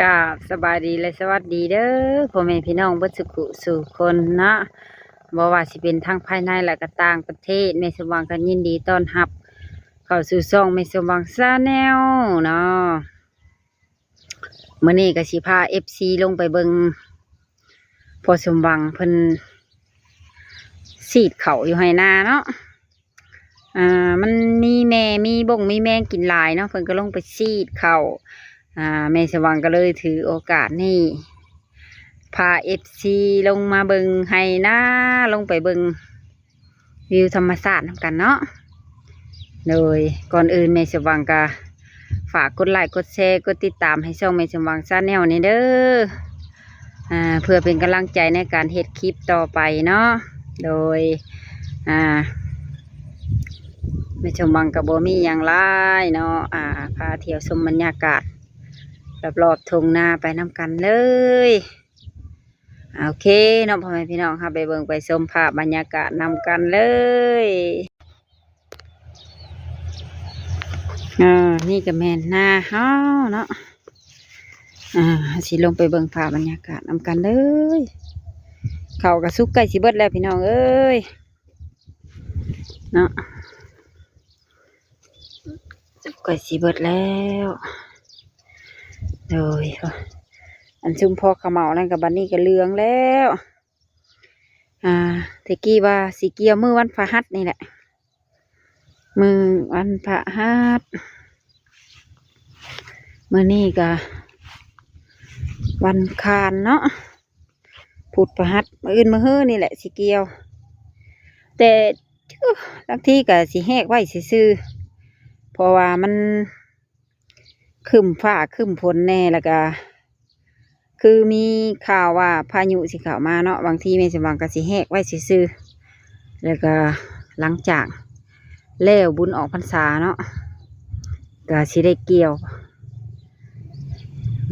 กาบสบายดีและสวัสดีเด้อพ่อแม่พี่น้องเบิดสุขุสู่คนเนาะบ่ว่าสิเป็นทั้งภายในและก็ต่างประเทศแม่สมหวังกันยินดีต้อนรับ เข้าสู่ช่องแม่สมหวังซาแนลเนาะมื้อนี้ก็สิพา FC ลงไปเบิงพอสมหวังเพิ่นสีดเขาอยู่ให้นาเนาะอ่ามันมีแม่มีบ่งมีแมงกินหลายเนาะเพิ่นก็ลงไปสีดเข่า อ่าแม่สว่างก็เลยถือโอกาสนี่พาเอฟซีลงมาเบิงให้น้าลงไปเบิงวิวธรรมศาสตร์นำกันเนาะโดยก่อนอื่นแม่สว่างก็ฝากกดไลค์กดแชร์กดติดตามให้ช่องแม่สว่างซาแนลนี่เด้ออ่าเพื่อเป็นกำลังใจในการเฮ็ดคลิปต่อไปเนาะโดยอ่าแม่สว่างกับโบมีอย่างไรเนาะอ่าพาเที่ยวชมบรรยากาศ รอบๆทงนาไปน้ำกันเลยโอเคน้องพ่อแม่พี่น้องค่ะไปเบิ่งไปชมภาพบรรยากาศนำกันเลยอ่านี่ก็แม่นนาเฮาเนาะอ่าสิลงไปเบิ่งภาพบรรยากาศนำกันเลยเขากระซุกไก่สิเบิดแล้วพี่น้องเอ้ยเนาะซุกไก่สิเบิดแล้ว เลยอันซุ่มพอขมเหมานั่นกับบันนี้ก็เลืองแล้ว อ่าตะกี้ว่าสีเกียวมือวันพระหัสนี่แหละ มือวันพระหัสมือนี่ก็วันคานเนาะผุดพระหัสมืออื่นมือเฮ้อนี่แหละสีเกียว แต่บางทีก็สีแหกไว้ซื่อเพราะว่ามัน ขึ้นฟ้าขึ้นฝนแน่แล้วก็คือมีข่าวว่าพายุสิข้าวมาเนาะบางทีแม่สมหวังก็สิแหกไว้ซื่อๆแล้วก็หลังจากแล้วบุญออกพรรษาเนาะก็สิได้เกี่ยว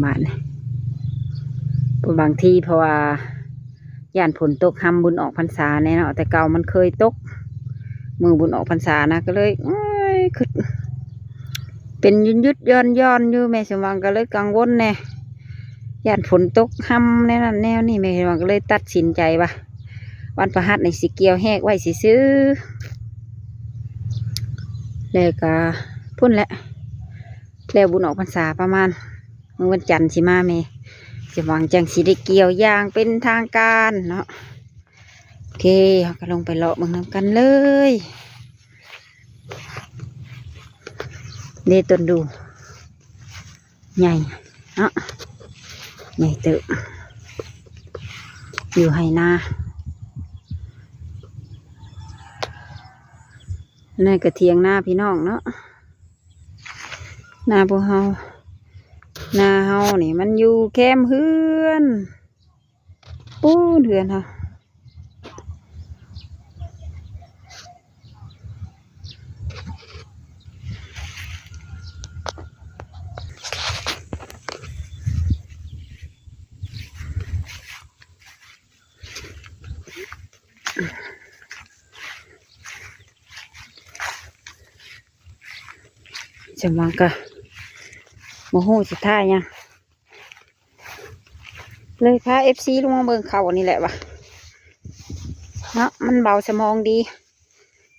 บาดนี้บางทีเพราะว่าย่านฝนตกทำบุญออกพรรษาแน่เนาะแต่เก่ามันเคยตก มือบุญออกพรรษานะก็เลยอ้ยคือ เป็นยุดยุดย้อนย้อนอยู่แม่สมหวังก็เลยกังวลแน่ย่านฝนตกห้ำแน่นั่นแนวนี่แม่สมหวังก็เลยตัดสินใจว่าวันประหัสในสิเกียวแหกไว้สิซื้อแล้วก็พุ่นแหละแล้วบุญออกพรรษาประมาณมวันจันทร์สิมาแม่สมหวังจังสิได้เกี่ยวอย่างเป็นทางการเนาะโอเคเราก็ลงไปเลาะเบิ่งน้ำกันเลย เดต้นดู ใหญ่เนาะใหญ่เตอะอยู่ให้นานี่กระเทียงหน้าพี่น้องเนาะหน้าพวกเฮาหน้าเฮานี่มันอยู่แคมเฮือนปูเฮือนเฮา จมังกะโมโหสุดท้ายยังเลยพาเอฟซีลงมาเบิงเขาอันี่แหละวะเนาะมันเบาสมองดี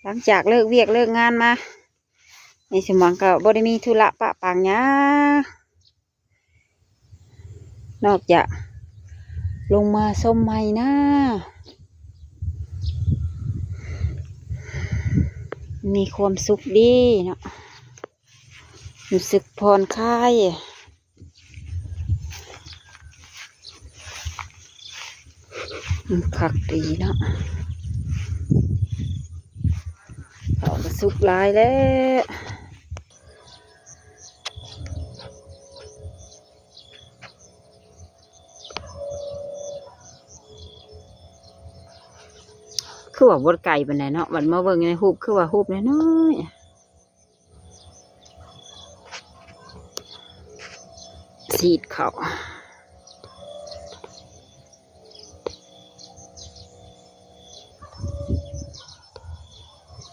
หลังจากเลิกเวียกเลิกงานมาในสมองก็บ่ได้มีธุระปะปังยานอกจากลงมาส้มใหม่นะมีความสุขดีเนาะ รู้สึกผ่อนคลายมักดีเนาะเขาก็สุกลายแล้วคือว่าบดไก่เป็นไหนเนาะมันมาเบิ่งในหูบคือว่าหูบน้อยๆ สีดเขา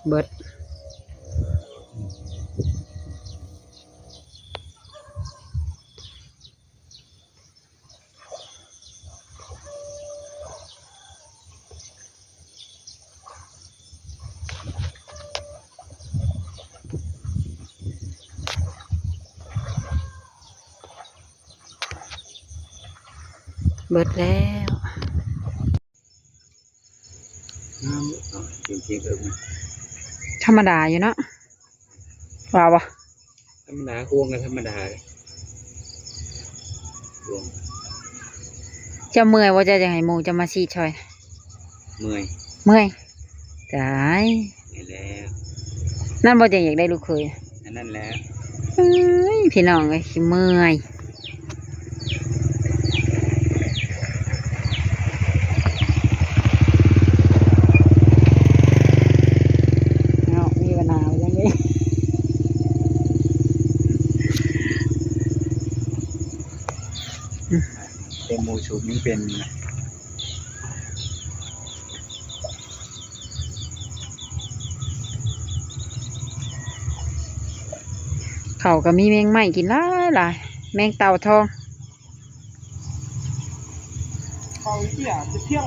เบิด เบิดแล้วน้ำจริงๆเออธรรมดาอยู่เนาะว่าบ่ธรรมดาห่วงกันธรรมดาห่วงเจะเมื่อยว่าจะยังไงหมูจะมาซีดช่อย เมื่อย เมื่อยตายนี่แล้วนั่นบ่จังอยากได้ลูกเคยอันนั้นแหล้วเอ้ยพี่น้องเอ้ยขี้เมื่อยเอามีปัญหาจังนี้ เป็นหมูชุบนี่เป็นเขาก็มีแมงไหม้กินหลายหลายแมงเต่าทองเขาเที่ยจะเที่ยง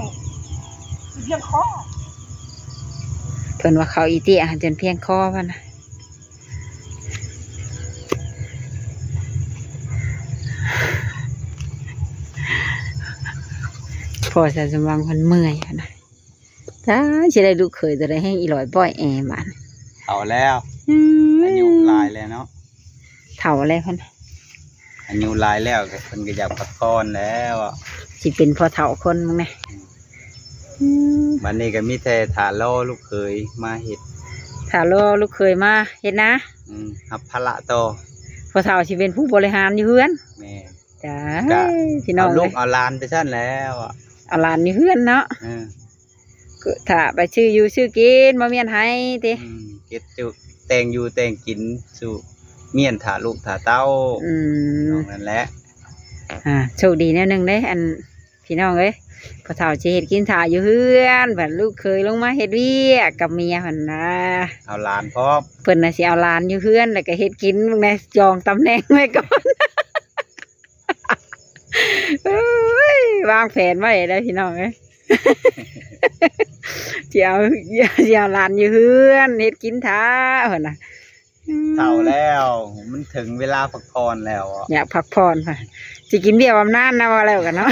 จะเที่ยงคอเพิ่นว่าเขาอีเตี้ยหันจนเพียงคอพันนะ พอจะสมวังคนเมื่อยอะนะถ้าจะได้ลูกเคยจะได้ให้อีหลอยบ่อยแอมันเอาแล้วอายุหลายแล้วเนาะเถ่าอะไรพันอายุหลายแล้วก็เพิ่นก็อยากพักผ่อนแล้วอะสิเป็นพอเถ่าคนมั้งเนี่ยอืมวันนี้ก็มีแต่ถาโลลูกเคยมาเฮ็ดถ้าโลลูกเคยมาเห็นนะอืมรับภาระโตอพอเถ่าสิเป็นผู้บริหารอยู่เพื่อนแม่ จ้าจ้ะพี่น้อเอางลูเลกยเอาหลานไปซั่นแล้วอะ เอาหลานอยู่เพื่อนเนาะเออก็ถ้าไปชื่ออยู่ชื่อกินมาเมียนให้ติอืมเก็ดจุแต่งอยู่แต่งกินสู่เมียนถาลูกถาเต้าอืม น้องนั่นแหละอ่าโชคดีแน่หนึ่งเด้อันพี่น้องเอ้ยพอเฒ่าสิเฮ็ดกินถ่าอยู่เฮือนบัดลูกเคยลงมาเฮ็ดเวียกกับเมียหั่นนะเอาหลานพร้อมเพิ่นน่ะสิเอาหลานอยู่เฮือนแล้วก็เฮ็ดกินมึงนะจองตำแหน่งไว้ก่อนเอ้ย วางแผนไว้ได้อพี่น้องเอ้ยสิเอาสิเอาหลานอยู่เฮือนเฮ็ดกินท่าเพิ่นน่ะเท่าแล้ว มันถึงเวลาพักผ่อนแล้วอะอยากพักผ่อนค่ะสิกินเบี้ยบำนาญนะว่าแล้วกันเนาะ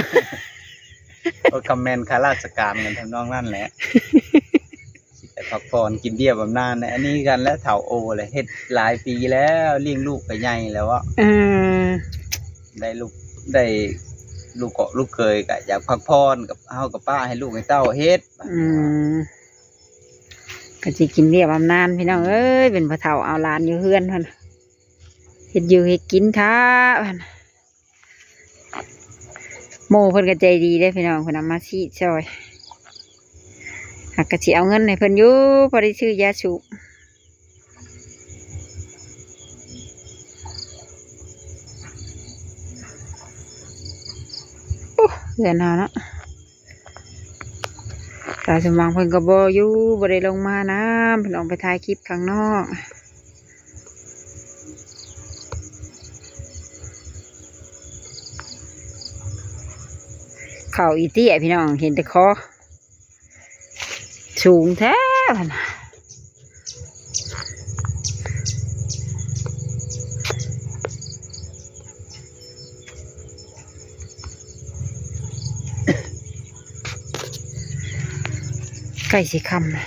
ก็คอมเมนต์ข้าราชการกันทำนองนั่นแหละสิแต่พักผ่อนกินเบี้ยบำนาญในอันนี้กันและเถ่าโอเลยเฮ็ดหลายปีแล้วเลี้ยงลูกไปใหญ่แล้วอะเออได้ลูกได้ ลูกเกาะลูกเคยก็อยากพักผ่อนกับเฮากับป้าให้ลูกให้เต้าเฮ็ดอืมก็สิกินเบี้ยบำนาญพี่น้องเอ้ยเป็นพระเฒ่าเอาหลานอยู่เฮือนพันเฮ็ดอยู่เฮ็ดกินท้าพันโมเพิ่นก็ใจดีเด้พี่น้องเพิ่นเอามาซีดซอยหากกะสิเอาเงินให้เพิ่นอยู่พอได้ซื้อยาสูบ เดือนหาเนาะตาสมหวังเพิ่นก็บอยู่บ่ได้ลงมานะเพิ่นออกไปถ่ายคลิปข้างนอกเข่าอีเตี้ยพี่น้องเห็นแต่คอสูงแท้พันน่ะ ใกล้สิคำนะ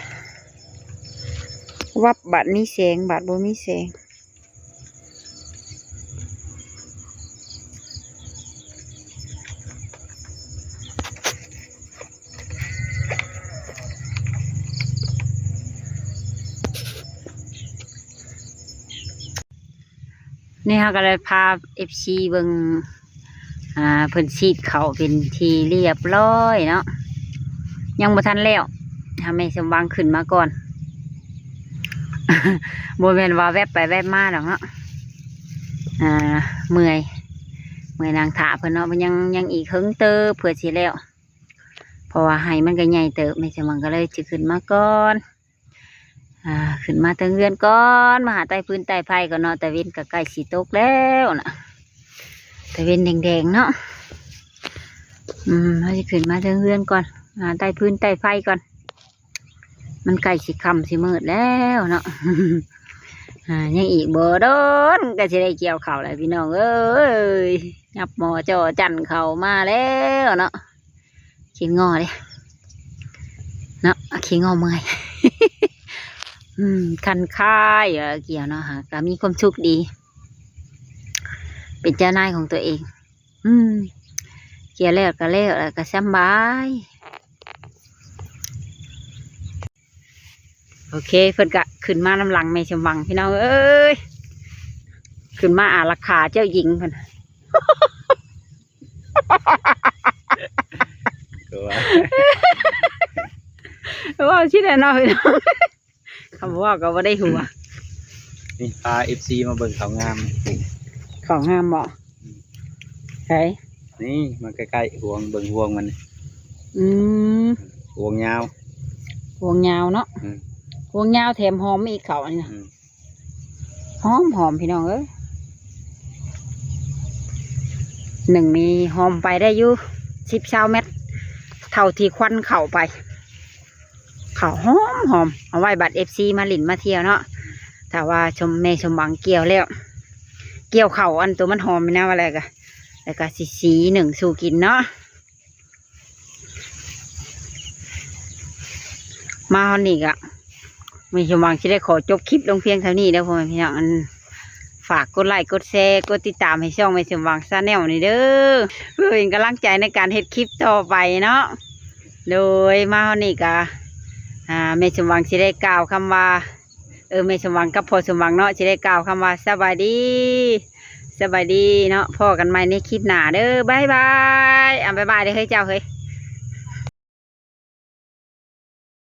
วับบัดมีแสงบัดบ่มีแสงนี่ค่ะก็เลยพาเอฟซีเบิงอ่าเพิ่นซีดเขาเป็นทีเรียบร้อยเนาะยังบ่ทันแล้ว ทำให้สมหวังขึ้นมาก่อนโบ่แม่นว่าแวบไปแวบมาดอกเนาะอ่า เมื่อย เมื่อยนางถาเพิ่อนเนาะมันยังยังอีกหึงเตอเพื่อสิแล้ว เพราะว่าไห้มันก็ใหญ่เติบไม่สมหวังก็เลยจะขึ้นมาก่อนอ่าขึ้นมาตั้งเรือนก่อนมาหาใต้พื้นใต้ไผ่ก่อนเนาะแต่เว้นก็ใกล้สีตกแล้วนะแต่เว้นแดงๆเนาะอืมเราจะขึ้นมาตั้งเรือนก่อนหาใต้พื้นใต้ไผ่ก่อน มันใกล้สีคำสีมืดแล้วเนาะยังอีกบ่โดนก็สิได้เกี่ยวเข้าวแล้วพี่น้องเอ้ยยับหมอจอจันเข้ามาแล้วเนาะขี้งอเลยเนาะขี้งอเมื่อยคันคายเออเกี่ยวเนาะฮะก็มีความสุขดี เป็นเจ้านายของตัวเอง อืม เกี่ยวแล้วก็แล้วแล้วก็สบาย โอเคเพิ่นก็ขึ้นมาน้ำหลังไม่ชมวังพี่น้องเอ้ยขึ้นมาอาราคาเจ้าหญิงเพิ่นก็ว่าว่าชิดแน่นอนพี่น้องคำว่าก็บ่ได้หัวนี่พา FC มาเบิ่งเขางามของห้ามเหมาะใช่นี่มาใกล้ๆห่วงเบิ่งห่วงมัน อืมห่วงยาวพวงยาวเนาะอืมพ วงยาวแถมหอมอีกเขาอันนี้นะอืม หอมหอมพี่น้องเอ้ยหนึ่งมีหอมไปได้อยู่สิบเช้าเม็ดเท่าที่ควันเข่าไป เข่าหอมหอมเอาไว้บัตรเอฟซีมาหลินมาเที่ยวเนาะถ้าว่าชมเมชมบังเกี่ยวแล้ว เกี่ยวเข่าอันตัวมันหอมนะว่าอะไรกะแล้วก็สีสีหนึ่งสู่กินเนาะ มาฮอนนี่กะ มีชมวังที่ได้ขอจบคลิปลงเพียงเท่านี้เด้อพ่อแม่พี่น้องอันฝากกดไลค์กดแชร์กดติดตามให้ช่องแม่ชมวังซาแนลนี่เด้อเพื่อเป็นกำลังใจในการเฮ็ดคลิปต่อไปเนาะโดยมาเฮานี่กะอ่าแม่ชมวังสิได้กล่าวคำว่า เออแม่ชมวังกับพ่อชมวังเนาะสิได้กล่าวคำว่าสบายดีสบายดีเนาะพ่อกันใหม่ในคลิปหน้าเด้อบายบายอะบายบายเด้อเฮ้ยเจ้าเฮ้ย